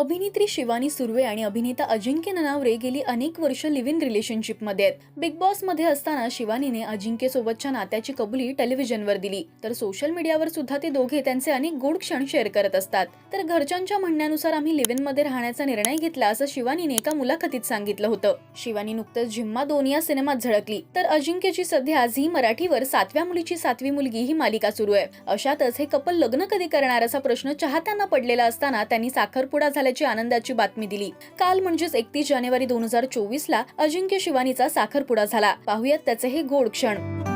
अभिनेत्री शिवानी सुर्वे आणि अभिनेता अजिंक्य ननावरे गेली अनेक वर्ष लिव्ह इन रिलेशनशिपमध्ये आहेत. बिग बॉसमध्ये असताना शिवानीने अजिंक्य सोबतच्या नात्याची कबुली टेलिव्हिजनवर दिली. तर सोशल मीडियावर सुद्धा ते दोघे त्यांचे अनेक गोड क्षण शेअर करत असतात. तर घरच्यांच्या म्हणण्यानुसार आम्ही लिव्ह इनमध्ये राहण्याचा निर्णय घेतला असं शिवानीने एका मुलाखतीत सांगितलं होतं. शिवानी नुकतंच झिम्मा दोन या सिनेमात झळकली. तर अजिंक्यची सध्या झी मराठीवर सातव्या मुलीची सातवी मुलगी ही मालिका सुरू आहे. अशातच हे कपल लग्न कधी करणार असा प्रश्न चाहत्यांना पडलेला असताना त्यांनी साखरपुडा झाल्याची आनंदाची बातमी दिली. काल म्हणजेच एकतीस जानेवारी दोन हजार चोवीस ला अजिंक्य शिवानीचा साखरपुडा झाला. पाहुयात त्याचे हे गोड क्षण.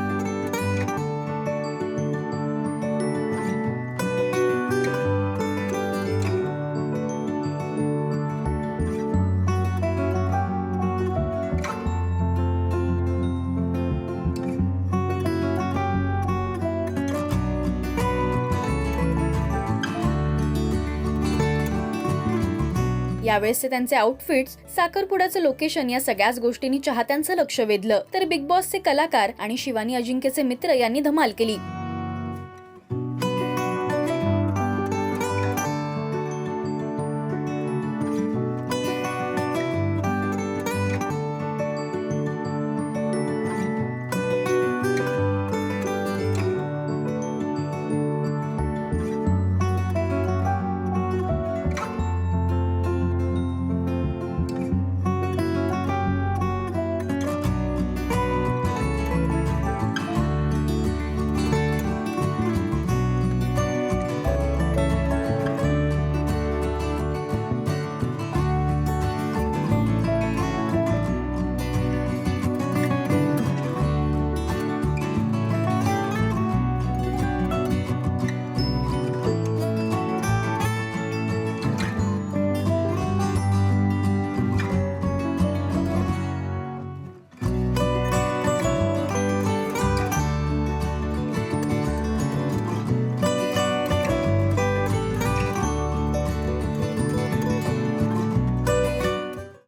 यावेळेसचे त्यांचे आउटफिट्स साखरपुड्याचं लोकेशन या सगळ्याच गोष्टींनी चाहत्यांचं लक्ष वेधलं. तर बिग बॉसचे कलाकार आणि शिवानी अजिंक्यचे मित्र यांनी धमाल केली.